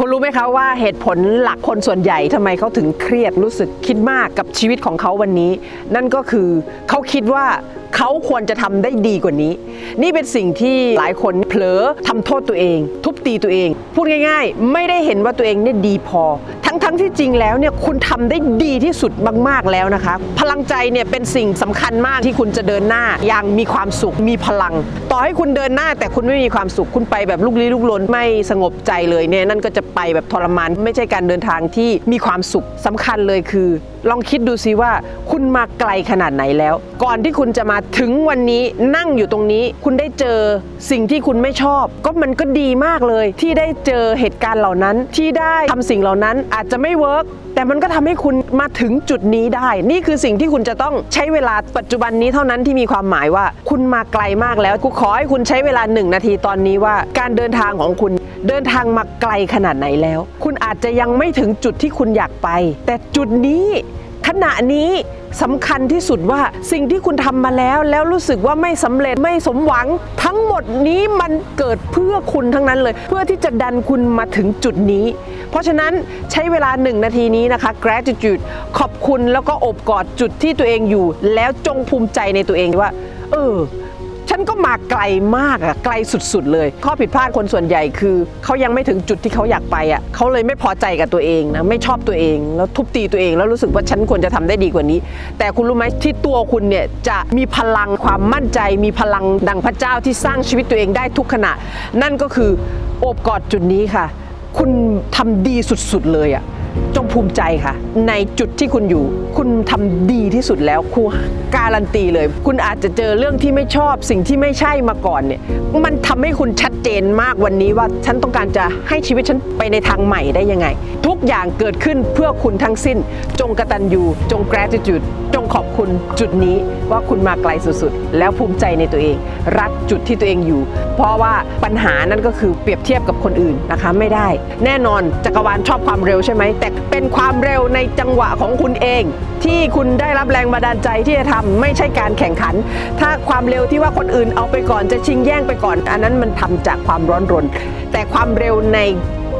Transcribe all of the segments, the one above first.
คุณรู้ไหมคะว่าเหตุผลหลักคนส่วนใหญ่ทำไมเขาถึงเครียดรู้สึกคิดมากกับชีวิตของเขาวันนี้ นั่นก็คือเขาคิดว่าเขาควรจะทำได้ดีกว่านี้ นี่เป็นสิ่งที่หลายคนเผลอทำโทษตัวเอง ทุบตีตัวเอง พูดง่าย ๆ ไม่ได้เห็นว่าตัวเองเนี่ยดีพอ ทั้งที่จริงแล้วเนี่ยคุณทำได้ดีที่สุดมาก ๆแล้วนะคะ พลังใจเนี่ยเป็นสิ่งสำคัญมากที่คุณจะเดินหน้าอย่างมีความสุขมีพลัง ต่อให้คุณเดินหน้าแต่คุณไม่มีความสุขคุณไปแบบลุกลี้ลุกลนไม่สงบใจเลยเนี่ยนั่นก็จะไปแบบทรมาน ไม่ใช่การเดินทางที่มีความสุขสำคัญเลยคือ ลองคิดดูสิว่าคุณมาไกลขนาดไหนแล้ว ก่อนที่คุณจะมาถึงวันนี้นั่งอยู่ตรงนี้ คุณได้เจอสิ่งที่คุณไม่ชอบ ก็มันก็ดีมากเลย ที่ได้เจอเหตุการณ์เหล่านั้นที่ได้ทำสิ่งเหล่านั้นอาจจะไม่เวิร์กแต่มันก็ทำให้คุณมาถึงจุดนี้ได้ นี่คือสิ่งที่คุณจะต้องใช้เวลาปัจจุบันนี้เท่านั้นที่มีความหมายว่า คุณมาไกลมากแล้วกูขอให้คุณใช้เวลาหนึ่งนาทีตอนนี้ว่า การเดินทางของคุณเดินทางมาไกลขนาดไหนแล้ว คุณอาจจะยังไม่ถึงจุดที่คุณอยากไป แต่จุดนี้ ขณะนี้สำคัญที่สุดว่าสิ่งที่คุณทำมาแล้ว แล้วรู้สึกว่าไม่สำเร็จไม่สมหวัง ทั้งหมดนี้มันเกิดเพื่อคุณทั้งนั้นเลย เพื่อที่จะดันคุณมาถึงจุดนี้ เพราะฉะนั้นใช้เวลาหนึ่งนาทีนี้นะคะ gratitude ขอบคุณแล้วก็อบกอดจุดที่ตัวเองอยู่ แล้วจงภูมิใจในตัวเองว่า เออ ฉันก็มาไกลมากอะไกลสุดๆเลย ข้อผิดพลาดคนส่วนใหญ่คือเขายังไม่ถึงจุดที่เขาอยากไปอะเขาเลยไม่พอใจกับตัวเองนะไม่ชอบตัวเอง แล้วทุบตีตัวเอง แล้วรู้สึกว่าฉันควรจะทำได้ดีกว่านี้ แต่คุณรู้ไหมที่ตัวคุณเนี่ยจะมีพลังความมั่นใจ มีพลังดังพระเจ้าที่สร้างชีวิตตัวเองได้ทุกขณะ นั่นก็คือโอบกอดจุดนี้ค่ะ คุณทำดีสุดๆเลยอะ จงภูมิใจค่ะ ในจุดที่คุณอยู่ คุณทำดีที่สุดแล้วครูการันตีเลย คุณอาจจะเจอเรื่องที่ไม่ชอบ สิ่งที่ไม่ใช่มาก่อนเนี่ย มันทำให้คุณชัดเจนมากวันนี้ว่า ฉันต้องการจะให้ชีวิตฉันไปในทางใหม่ได้ยังไง ทุกอย่างเกิดขึ้นเพื่อคุณทั้งสิ้น จงกระตัญญูจง gratitude จงขอบคุณจุดนี้ ว่าคุณมาไกลสุดๆ แล้วภูมิใจในตัวเอง รักจุดที่ตัวเองอยู่ เพราะว่าปัญหานั่นก็คือเปรียบเทียบกับคนอื่นนะคะไม่ได้ แน่นอนจักรวาลชอบความเร็วใช่ไหมแต่เป็นความเร็วในจังหวะของคุณเอง ที่คุณได้รับแรงบันดาลใจที่จะทำไม่ใช่การแข่งขัน ถ้าความเร็วที่ว่าคนอื่นเอาไปก่อนจะชิงแย่งไปก่อน อันนั้นมันทำจากความร้อนรน แต่ความเร็วใน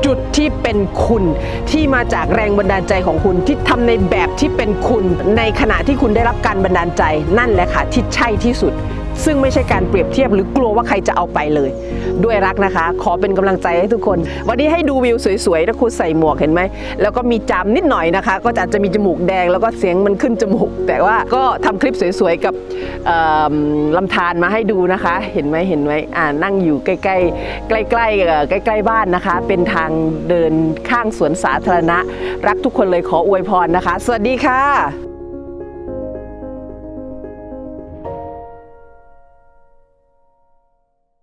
จุดที่เป็นคุณที่มาจากแรงบันดาลใจของคุณที่ทำในแบบที่เป็นคุณ ในขณะที่คุณได้รับการบันดาลใจ นั่นแหละค่ะที่ใช่ที่สุด ซึ่งไม่ใช่การเปรียบเทียบหรือกลัวว่าใครจะเอาไปเลย ด้วยรักนะคะ ขอเป็นกำลังใจให้ทุกคน วันนี้ให้ดูวิวสวยๆถ้าคุณใส่หมวกเห็นไหม แล้วก็มีจามนิดหน่อยนะคะ ก็จะจะมีจมูกแดงแล้วก็เสียงมันขึ้นจมูก แต่ว่าก็ทำคลิปสวยๆกับเอิ่มลำธารมาให้ดูนะคะ เห็นไหมเห็นไหมอ่านั่งอยู่ใกล้ๆใกล้ๆใกล้ๆบ้านนะคะ เป็นทางเดินข้างสวนสาธารณะ รักทุกคนเลยขออวยพรนะคะ สวัสดีค่ะ